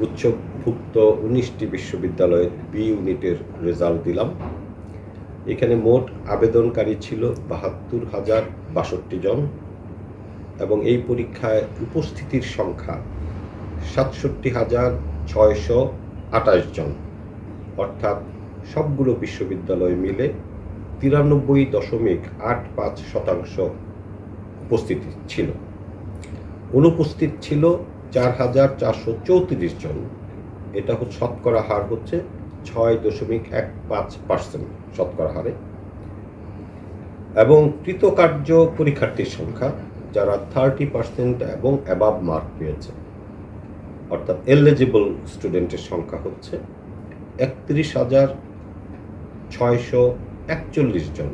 গুচ্ছভুক্ত উনিশটি বিশ্ববিদ্যালয়ের বি ইউনিটের রেজাল্ট দিলাম। এখানে মোট আবেদনকারী ছিল বাহাত্তর হাজার বাষট্টি জন এবং এই পরীক্ষায় উপস্থিতির সংখ্যা সাতষট্টি হাজার ছয়শো আঠাশ জন। অর্থাৎ সবগুলো বিশ্ববিদ্যালয় মিলে তিরানব্বই দশমিক আট পাঁচ শতাংশ উপস্থিতি ছিল। অনুপস্থিত ছিল চার হাজার চারশো চৌত্রিশ জন। এটা হচ্ছে শতকরা হার হচ্ছে ছয় দশমিক এক পাঁচ পার্সেন্ট শতকরা হারে। এবং কৃতকার্য পরীক্ষার্থীর সংখ্যা, যারা থার্টি পার্সেন্ট এবং অ্যাবাভ মার্ক পেয়েছে, অর্থাৎ এলিজিবল স্টুডেন্টের সংখ্যা হচ্ছে একত্রিশ হাজার ছয়শো একচল্লিশ জন।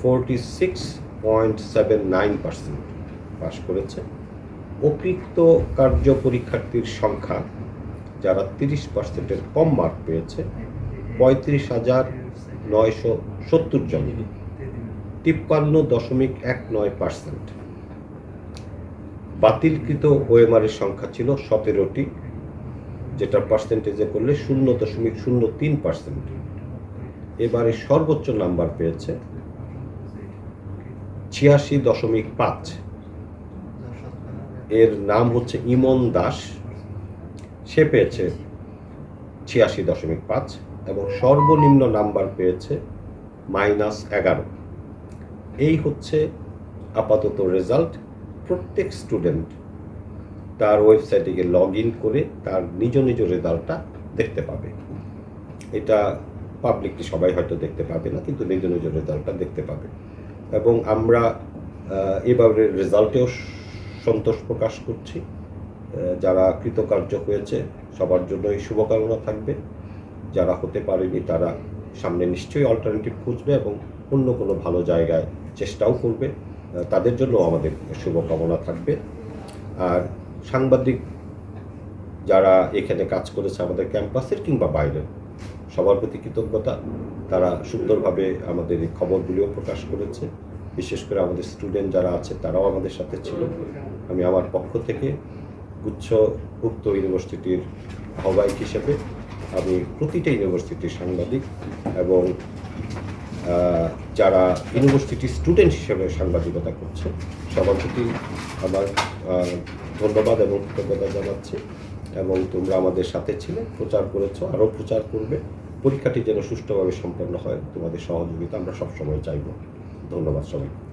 Forty six point seven nine percent পাশ করেছে। অকৃত কার্য পরীক্ষার্থীর সংখ্যা, যারা তিরিশ পার্সেন্টের কম মার্ক পেয়েছে, পঁয়ত্রিশ হাজার নয়শো সত্তর জন। তিপ্পান্ন দশমিক এক নয় পার্সেন্ট। বাতিলকৃত ওএমআরের সংখ্যা ছিল সতেরোটি, যেটা পার্সেন্টেজে করলে শূন্য দশমিক শূন্য তিন পার্সেন্ট। এবারে সর্বোচ্চ নাম্বার পেয়েছে ছিয়াশি দশমিক পাঁচ। এর নাম হচ্ছে ইমন দাস। সে পেয়েছে ছিয়াশি দশমিক পাঁচ এবং সর্বনিম্ন নাম্বার পেয়েছে মাইনাস এগারো। এই হচ্ছে আপাতত রেজাল্ট। প্রত্যেক স্টুডেন্ট তার ওয়েবসাইটে গিয়ে লগ ইন করে তার নিজ নিজ রেজাল্টটা দেখতে পাবে। এটা পাবলিকলি সবাই হয়তো দেখতে পাবে না, কিন্তু নিজ নিজ রেজাল্টটা দেখতে পাবে। এবং আমরা এবারে রেজাল্টেও সন্তোষ প্রকাশ করছি। যারা কৃতকার্য হয়েছে, সবার জন্যই শুভকামনা থাকবে। যারা হতে পারেনি, তারা সামনে নিশ্চয়ই অল্টারনেটিভ খুঁজবে এবং অন্য কোনো ভালো জায়গায় চেষ্টাও করবে। তাদের জন্য আমাদের শুভকামনা থাকবে। আর সাংবাদিক যারা এখানে কাজ করেছে আমাদের ক্যাম্পাসের কিংবা বাইরের, সবার প্রতি কৃতজ্ঞতা। তারা সুন্দরভাবে আমাদের এই খবরগুলিও প্রকাশ করেছে। বিশেষ করে আমাদের স্টুডেন্ট যারা আছে, তারাও আমাদের সাথে ছিল। আমি আমার পক্ষ থেকে গুচ্ছভুক্ত ইউনিভার্সিটির আহ্বায়ক হিসেবে আমি প্রতিটা ইউনিভার্সিটির সাংবাদিক এবং যারা ইউনিভার্সিটি স্টুডেন্ট হিসেবে সাংবাদিকতা করছে, সবার প্রতি আমার ধন্যবাদ এবং কৃতজ্ঞতা জানাচ্ছি। এবং তোমরা আমাদের সাথে ছিলে, প্রচার করেছ, আরও প্রচার করবে। পরীক্ষাটি যেন সুষ্ঠুভাবে সম্পন্ন হয়, তোমাদের সহযোগিতা আমরা সবসময় চাইব। ধন্যবাদ সবাই